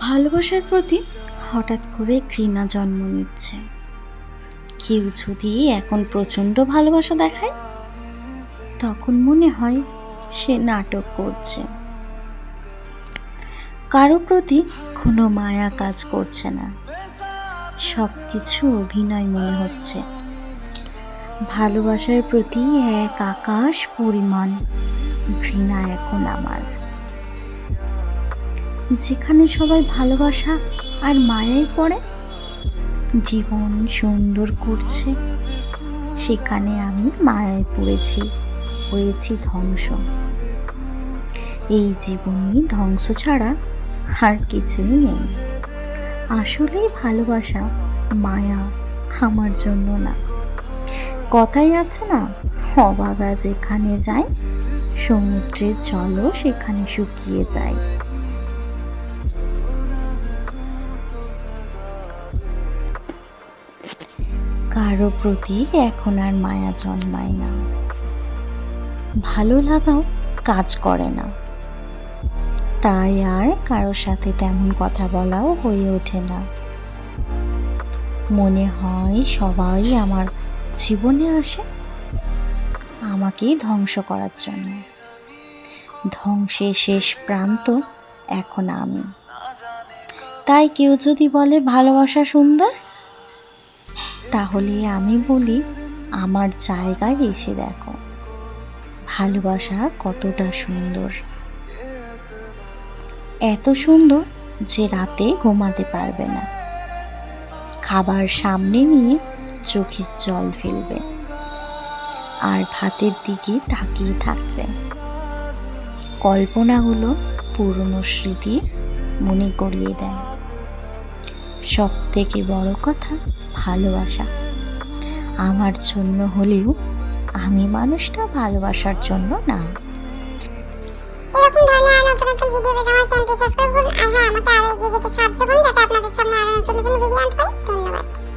ভালোবাসার প্রতি হঠাৎ করে ঘৃণা জন্ম নিচ্ছে। কেউ যদি এখন প্রচণ্ড ভালোবাসা দেখায়, তখন মনে হয় সে নাটক করছে। কারও প্রতি কোনো মায়া কাজ করছে না। সব কিছু অভিনয় মনে হচ্ছে। ভালোবাসার প্রতি এক আকাশ পরিমাণ ঘৃণা এখন আমার। যেখানে সবাই ভালোবাসা আর মায়ায় পড়ে, জীবন সুন্দর করছে, সেখানে আমি মায়ায় পড়েছি, হয়েছি ধ্বংস। এই জীবনে ধ্বংস ছাড়া আর কিছুই নেই। আসলেই ভালোবাসা মায়া আমার জন্য না। কথাই আছে না, অবাগা যেখানে যায়, সমুদ্রের জলও সেখানে শুকিয়ে যায়। কারও প্রতি এখন আর মায়া জন্মায় না। ভালো লাগাও, কাজ করে না। তাই আর কারোর সাথে তেমন কথা বলাও হয়ে ওঠে না। মনে হয় সবাই আমার জীবনে আসে আমাকেই ধ্বংস করার জন্য। ধ্বংসের শেষ প্রান্ত এখন আমি। তাই কেউ যদি বলে, ভালোবাসা সুন্দর? তাহলে আমি বলি, আমার জায়গায় এসে দেখো। ভালোবাসা কতটা সুন্দর। এত সুন্দর যে রাতে ঘুমাতে পারবে না। খাবার সামনে নিয়ে চোখের জল ফেলবে আর ভাতের দিকে তাকিয়ে থাকবে। কল্পনাগুলো পুরনো স্মৃতি মনে করিয়ে দেয়। সব থেকে বড় কথা ভালোবাসা। আমার জন্য হলেও আমি মানুষটা ভালোবাসার জন্য না। আমার হ্যাঁ আপনাদের পারি।